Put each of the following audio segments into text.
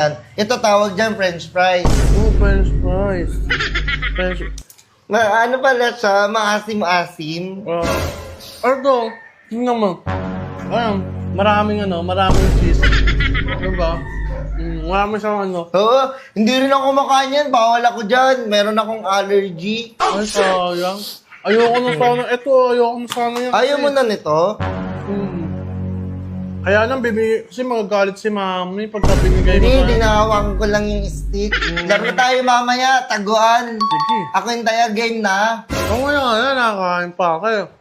Yan. Ito tawag dyan, french fries. Oh, french fries. French... Ma ano pala siya? Maasim-asim. Uh, Ardo, tingnan mo. Ayan, maraming ano, maraming cheese. Diba? Mm, marami siyang ano. Oo, hindi rin ako kumakain yan. Bawal ako dyan. Meron akong allergy. Ay, sayang. Ayoko na sana. Ito, ayoko na sana yan. Ayaw mo na nito? Hmm. Kaya lang, bibigay, kasi magagalit si mami pagka binigay mo Hindi, na. ko lang yung stick. Laro tayo mamaya, taguan. Sige. Ako yung taya game na. Oo nga nga, nakakain pa kayo.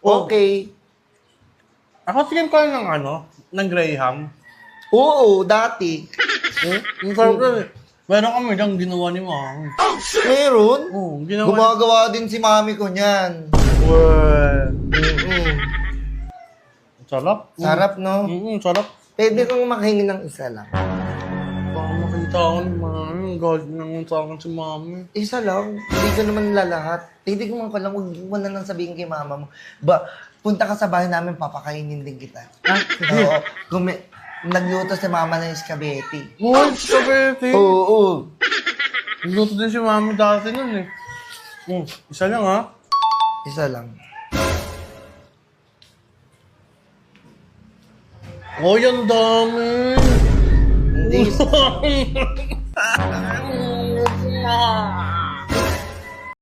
Okay. Ako tingin ko ng ano, ng Graham. Oo, dati. Eh, yung sarap. Meron kami lang ginawa ni mami. Meron. Oo, ginawa Gumagawa din si mami ko niyan. Well. Sarap. Sarap, no? Mm, sarap. Pwede kong makahingi ng isa lang. Baka makita ko ni mami, ang galit naman sa akin si mami. Isa lang. Hindi ko naman lalahat. Pwede ko lang, huwag mo na lang sabihin kay mama mo. Ba, punta ka sa bahay namin, papakainin din kita. Ah, Oo. May, nagluto si mama ng spaghetti. Uy, spaghetti! Oo, oo. Luto din si mami dati nun eh. Mm, isa lang ha. Isa lang. Oh, yan dami! Hindi.